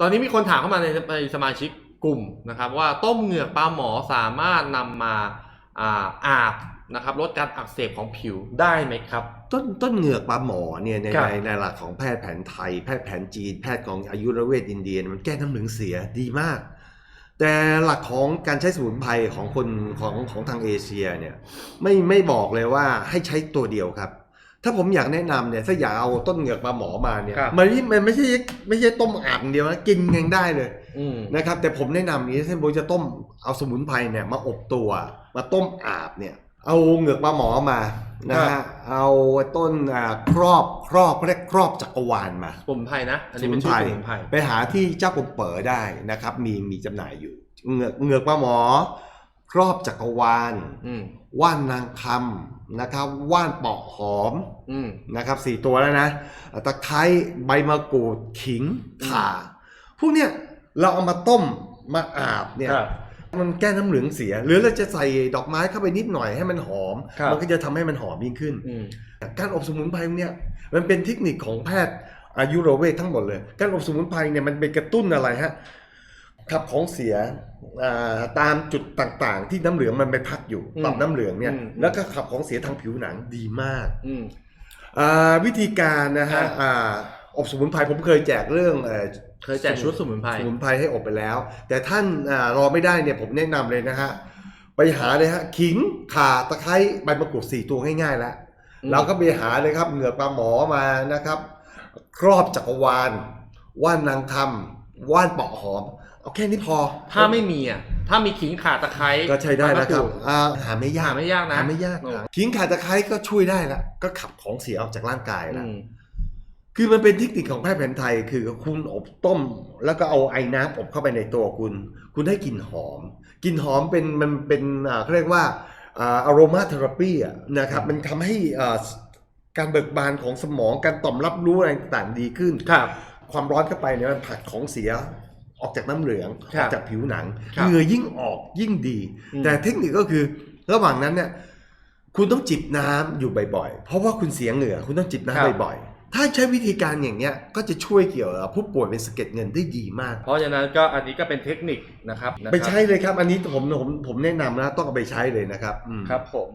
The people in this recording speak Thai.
ตอนนี้มีคนถามเข้ามาในในสมาชิกกลุ่มนะครับ ว่าต้มเหงือกปลาหมอสามารถนำมาอ่าอาบนะครับลดการอักเสบของผิวได้ไหมครับ ต้นต้นเหงือกปลาหมอเนี่ยในครับ ในในหลักของแพทย์แผนไทย แพทย์แผนจีน แพทย์ของอายุรเวทอินเดียเนี่ยมันแก้น้ำเหลืองเสียดีมาก แต่หลักของการใช้สมุนไพรของคนของของทางเอเชียเนี่ยไม่ไม่บอกเลยว่าให้ใช้ตัวเดียวครับ ถ้าผมอยากแนะนำเนี่ยถ้าอยากเอาต้นเหงือกปลาหมอมาเนี่ยครับ มันไม่มันไม่ใช่ไม่ใช่ต้มอาบอย่างเดียวนะกินยังได้เลย อืม นะครับแต่ผมแนะนำอย่างนี้เช่นผมจะต้มเอาสมุนไพรเนี่ยมาอบตัว มาต้มอาบเนี่ยเอาเหงือกปลาหมอมานะครัฮะบ เอาต้นอ่าครอบครอบเขาเรียกครอบจักรวาลมา สมุนไพรนะ อันนี้เป็นชื่อสมุนไพร ไปหาที่เจ้ากรมเป๋อได้นะครับ มีมีจำหน่ายอยู่เหงือกเหงือกปลาหมอ ครอบจักรวาล อืม ว่านนางคำ นะครับว่านเปาะหอมอืม นะครับสี่ตัวแล้วนะตะไคร้ใบมะกรูดขิงข่า พวกเนี้ยเราเอามาต้มมาอาบเนี่ยครับมันแก้น้ำเหลืองเสีย หรือเราจะใส่ดอกไม้เข้าไปนิดหน่อยให้มันหอม ครับ มันก็จะทำให้มันหอมยิ่งขึ้น อืม การอบสมุนไพรเนี่ยมันเป็นเทคนิคของแพทย์อายุรเวททั้งหมดเลย การอบสมุนไพรเนี่ยมันเป็นกระตุ้นอะไรฮะ ขับของเสียอ่าตามจุดต่างๆ ที่น้ำเหลืองมันไปพักอยู่อืมต่อมน้ำเหลืองเนี่ยอืมแล้วก็ขับของเสียทางผิวหนังดีมากอืมอ่าวิธีการนะครัฮะบอ่าอบสมุนไพรผมเคยแจกเรื่องเอ่อเคยแจกชุดสมุนไพรสมุนไพรให้อบไปแล้ว แต่ท่านอารอไม่ได้เนี่ยผมแนะนำเลยนะฮะไปหาเลยฮะขิงข่าตะไคร้ใบมะกรูดสี่ตัวง่ายๆแล้วอืมเราก็ไปหาเลยครับเหงือกปลาหมอมานะครับ ครอบจักรวาลว่านนางคำว่านเปาะหอม เอาแค่นี้พอ ถ้าไม่มีอะถ้ามีขิงข่าตะไคร้ก็ใช้ได้แล้วครับใมะกดอ่าหาไม่ยาก หาไม่ยากนะหาไม่ยากโอ้ขิงข่าตะไคร้ก็ช่วยได้ละก็ขับของเสียออกจากร่างกายอืแล้วมคือมันเป็นเทคนิคของแพทย์แผนไทย คือคุณอบต้ม แล้วก็เอาไอ้น้ำอบเข้าไปในตัวคุณ คุณได้กลิ่นหอมกลิ่นหอมเป็นมันเป็นอ่าเขาเรียกว่าอ่าอโรมาเทอราปีอะนะครับมันทำให้อ่าการเบิกบานของสมองการต่อมรับรู้อะไรต่างๆดีขึ้นครับความร้อนเข้าไปเนี่ยมันผลักของเสีย ออกจากน้ำเหลืองครัอบอกจากผิวหนังครับเหงื่อยิ่งออกยิ่งดีอืมแต่เทคนิคก็คือระหว่างนั้นเนี่ยคุณต้องจิบน้ำอยู่บ่อยๆ เพราะว่าคุณเสียเหงื่อคุณต้องจิบน้ำบ่อยๆ ถ้าใช้วิธีการอย่างเงี้ยก็จะช่วยเกี่ยวกับผู้ป่วยเป็นสะเก็ดเงินได้ดีมาก เพราะฉะนั้นก็อันนี้ก็เป็นเทคนิคนะครับนะครับไปใช้เลยครับ อันนี้ผมผมผมแนะนำนะต้องเอาไปใช้เลยนะครับอืมครับผม